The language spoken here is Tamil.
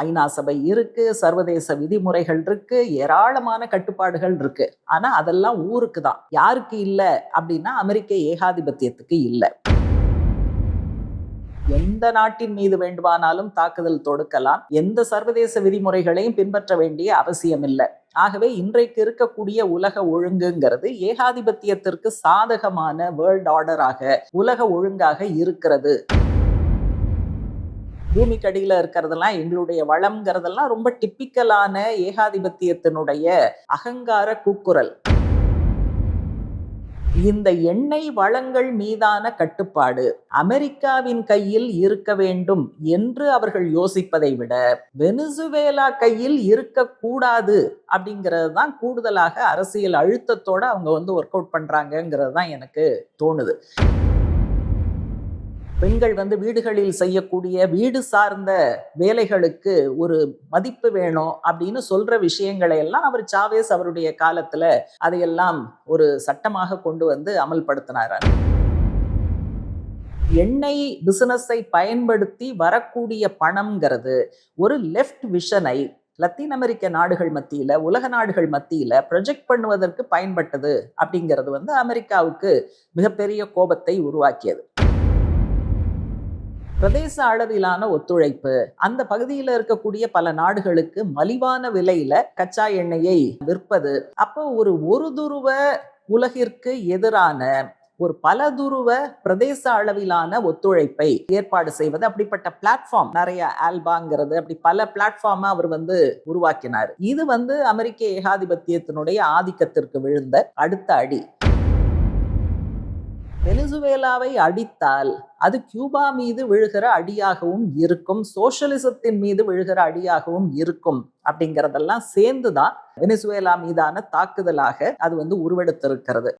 ஐநா சபை இருக்கு சர்வதேச விதிமுறைகள் இருக்கு ஏராளமான கட்டுப்பாடுகள் இருக்கு. ஆனா அதெல்லாம் ஊருக்கு தான் யாருக்கு இல்லை அப்படின்னா அமெரிக்க ஏகாதிபத்தியத்துக்கு இல்லை. எந்த நாட்டின் மீது வேண்டுமானாலும் தாக்குதல் தொடுக்கலாம். எந்த சர்வதேச விதிமுறைகளையும் பின்பற்ற வேண்டிய அவசியம் இல்லை. ஆகவே இன்றைக்கு இருக்கக்கூடிய உலக ஒழுங்குங்கிறது ஏகாதிபத்தியத்திற்கு சாதகமான வேர்ல்ட் ஆர்டராக உலக ஒழுங்காக இருக்கிறது. பூமிக்கு அடியில் இருக்கிறதெல்லாம் எங்களுடைய வளம்ங்கிறதெல்லாம் ரொம்ப டிப்பிக்கலான ஏகாதிபத்தியத்தினுடைய அகங்கார கூக்குரல். இந்த எண்ணெய் வளங்கள் மீதான கட்டுப்பாடு அமெரிக்காவின் கையில் இருக்க வேண்டும் என்று அவர்கள் யோசிப்பதை விட வெனிசுவேலா கையில் இருக்கக்கூடாது அப்படிங்கிறது தான் கூடுதலாக அரசியல் அழுத்தத்தோடு அவங்க வந்து ஒர்க் அவுட் பண்ணுறாங்கங்கிறது தான் எனக்கு தோணுது. பெண்கள் வந்து வீடுகளில் செய்யக்கூடிய வீடு சார்ந்த வேலைகளுக்கு ஒரு மதிப்பு வேணும் அப்படின்னு சொல்ற விஷயங்களை எல்லாம் அவர் சாவேஸ் அவருடைய காலத்துல அதையெல்லாம் ஒரு சட்டமாக கொண்டு வந்து அமல்படுத்தினார். எண்ணெய் பிசினஸை பயன்படுத்தி வரக்கூடிய பணம்ங்கிறது ஒரு லெஃப்ட் விஷனை லத்தீன் அமெரிக்க நாடுகள் மத்தியில உலக நாடுகள் மத்தியில ப்ரொஜெக்ட் பண்ணுவதற்கு பயன்பட்டது அப்படிங்கிறது வந்து அமெரிக்காவுக்கு மிகப்பெரிய கோபத்தை உருவாக்கியது. பிரதேச அளவிலான ஒத்துழைப்பு. அந்த பகுதியில் இருக்கக்கூடிய பல நாடுகளுக்கு மலிவான விலையில கச்சா எண்ணெயை விற்பது. அப்போ ஒரு ஒரு துருவ உலகிற்கு எதிரான ஒரு பல துருவ பிரதேச அளவிலான ஒத்துழைப்பை ஏற்பாடு செய்வது அப்படிப்பட்ட பிளாட்ஃபார்ம் நிறைய ஆல்பாங்கிறது அப்படி பல பிளாட்ஃபார்மை அவர் வந்து உருவாக்கினார். இது வந்து அமெரிக்க ஏகாதிபத்தியத்தினுடைய ஆதிக்கத்திற்கு விழுந்த அடுத்த அடி. வெனிசுவேலாவை அடித்தால் அது கியூபா மீது விழுகிற அடியாகவும் இருக்கும் சோசியலிசத்தின் மீது விழுகிற அடியாகவும் இருக்கும் அப்படிங்கிறதெல்லாம் சேர்ந்துதான் வெனிசுவேலா மீதான தாக்குதலாக அது வந்து உருவெடுத்திருக்கிறது.